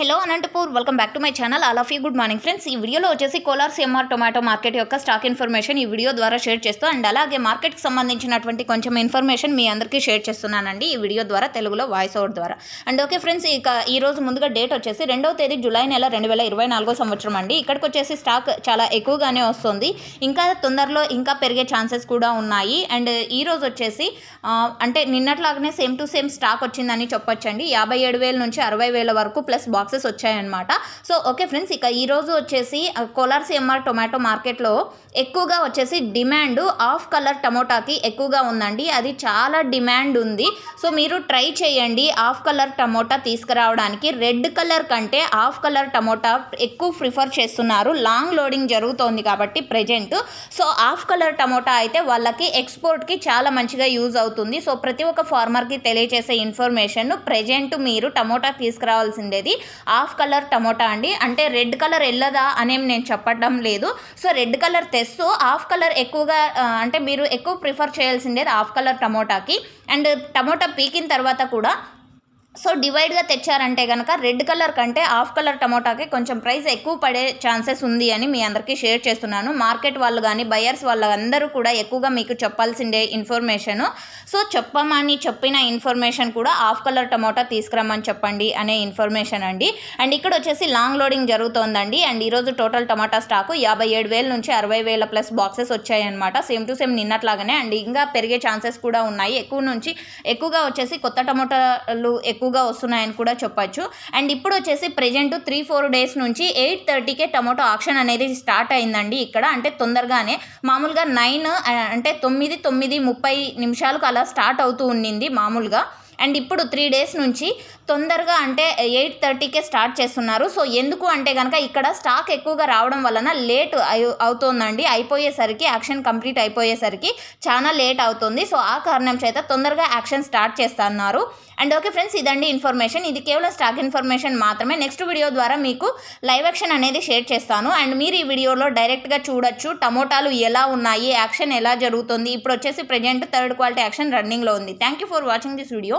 Hello Anantapur welcome back to my channel. All of you good morning friends. ఈ వీడియోలో వచ్చేసి Kolar C M R tomato market యొక్క stock information ఈ video ద్వారా share చేస్తూ and అలాగే మార్కెట్కి సంబంధించినటువంటి కొంచెం ఇన్ఫర్మేషన్ మీ అందరికీ షేర్ చేస్తున్నానండి ఈ వీడియో ద్వారా తెలుగులో వాయిస్ ఓవర్ ద్వారా. అండ్ ఓకే ఫ్రెండ్స్ ఇక ఈ రోజు ముందుగా డేట్ వచ్చేసి రెండవ తేదీ జూలై నెల రెండు వేల ఇరవై నాలుగో సంవత్సరం అండి. ఇక్కడికి వచ్చేసి స్టాక్ చాలా ఎక్కువగానే వస్తుంది. ఇంకా తొందరలో ఇంకా పెరిగే ఛాన్సెస్ కూడా ఉన్నాయి. అండ్ ఈ రోజు వచ్చేసి అంటే నిన్నట్లాగానే సేమ్ టు సేమ్ స్టాక్ వచ్చిందని చెప్పొచ్చండి. యాభై ఏడు వేల నుంచి అరవై వేల వరకు ప్లస్ బాక్స్ బాక్సెస్ వచ్చాయన్నమాట. సో ఓకే ఫ్రెండ్స్ ఇక ఈరోజు వచ్చేసి కోలార్ సిఎంఆర్ టొమాటో మార్కెట్లో ఎక్కువగా వచ్చేసి డిమాండ్ ఆఫ్ కలర్ టమోటాకి ఎక్కువగా ఉందండి. అది చాలా డిమాండ్ ఉంది. సో మీరు ట్రై చేయండి ఆఫ్ కలర్ టమోటా తీసుకురావడానికి. రెడ్ కలర్ కంటే ఆఫ్ కలర్ టమోటా ఎక్కువ ప్రిఫర్ చేస్తున్నారు. లాంగ్ లోడింగ్ జరుగుతోంది కాబట్టి present. So half colour tomato అయితే వాళ్ళకి ఎక్స్పోర్ట్కి చాలా మంచిగా యూజ్ అవుతుంది. సో ప్రతి ఒక్క ఫార్మర్కి తెలియజేసే ఇన్ఫర్మేషన్ ప్రజెంట్ మీరు టమోటా తీసుకురావాల్సిందేది. హాఫ్ కలర్ టమోటా అండి. అంటే రెడ్ కలర్ వెళ్ళదా అనేం నేను చెప్పడం లేదు. సో రెడ్ కలర్ తెస్తూ హాఫ్ కలర్ ఎక్కువగా అంటే మీరు ఎక్కువ ప్రిఫర్ చేయాల్సిందే ఆఫ్ కలర్ టమోటాకి. అండ్ టమోటా పీకిన తర్వాత కూడా సో డివైడ్గా తెచ్చారంటే కనుక రెడ్ కలర్ కంటే ఆఫ్ కలర్ టమోటాకి కొంచెం ప్రైస్ ఎక్కువ పడే ఛాన్సెస్ ఉంది అని మీ అందరికీ షేర్ చేస్తున్నాను. మార్కెట్ వాళ్ళు కానీ బయర్స్ వాళ్ళందరూ కూడా ఎక్కువగా మీకు చెప్పాల్సిందే ఇన్ఫర్మేషను. సో చెప్పమని చెప్పిన ఇన్ఫర్మేషన్ కూడా ఆఫ్ కలర్ టమోటా తీసుకురమ్మని చెప్పండి అనే ఇన్ఫర్మేషన్ అండి. అండ్ ఇక్కడ వచ్చేసి లాంగ్ లోడింగ్ జరుగుతోందండి. అండ్ ఈరోజు టోటల్ టమాటా స్టాకు యాభై ఏడు వేల నుంచి అరవై వేల ప్లస్ బాక్సెస్ వచ్చాయన్నమాట. సేమ్ టు సేమ్ నిన్నట్లాగానే అండ్. ఇంకా పెరిగే ఛాన్సెస్ కూడా ఉన్నాయి. ఎక్కువ నుంచి ఎక్కువగా వచ్చేసి కొత్త టమోటాలు ఎక్కువగా వస్తున్నాయని కూడా చెప్పచ్చు. అండ్ ఇప్పుడు వచ్చేసి ప్రజెంట్ త్రీ ఫోర్ డేస్ నుంచి ఎయిట్ థర్టీకే టమోటో ఆక్షన్ అనేది స్టార్ట్ అయిందండి ఇక్కడ. అంటే తొందరగానే మామూలుగా నైన్ అంటే తొమ్మిది తొమ్మిది ముప్పై నిమిషాలకు అలా స్టార్ట్ అవుతూ ఉండింది మామూలుగా. అండ్ ఇప్పుడు త్రీ డేస్ నుంచి తొందరగా అంటే ఎయిట్ థర్టీకే స్టార్ట్ చేస్తున్నారు. సో ఎందుకు అంటే కనుక ఇక్కడ స్టాక్ ఎక్కువగా రావడం వలన లేట్ అయి అవుతోందండి. అయిపోయేసరికి యాక్షన్ కంప్లీట్ అయిపోయేసరికి చాలా లేట్ అవుతుంది. సో ఆ కారణం చేత తొందరగా యాక్షన్ స్టార్ట్ చేస్తున్నారు. అండ్ ఓకే ఫ్రెండ్స్ ఇదండి ఇన్ఫర్మేషన్. ఇది కేవలం స్టాక్ ఇన్ఫర్మేషన్ మాత్రమే. నెక్స్ట్ వీడియో ద్వారా మీకు లైవ్ యాక్షన్ అనేది షేర్ చేస్తాను. అండ్ మీరు ఈ వీడియోలో డైరెక్ట్గా చూడొచ్చు టమోటాలు ఎలా ఉన్నాయి యాక్షన్ ఎలా జరుగుతుంది. ఇప్పుడు వచ్చేసి ప్రజెంట్ థర్డ్ క్వాలిటీ యాక్షన్ రన్నింగ్లో ఉంది. Thank you for watching this video.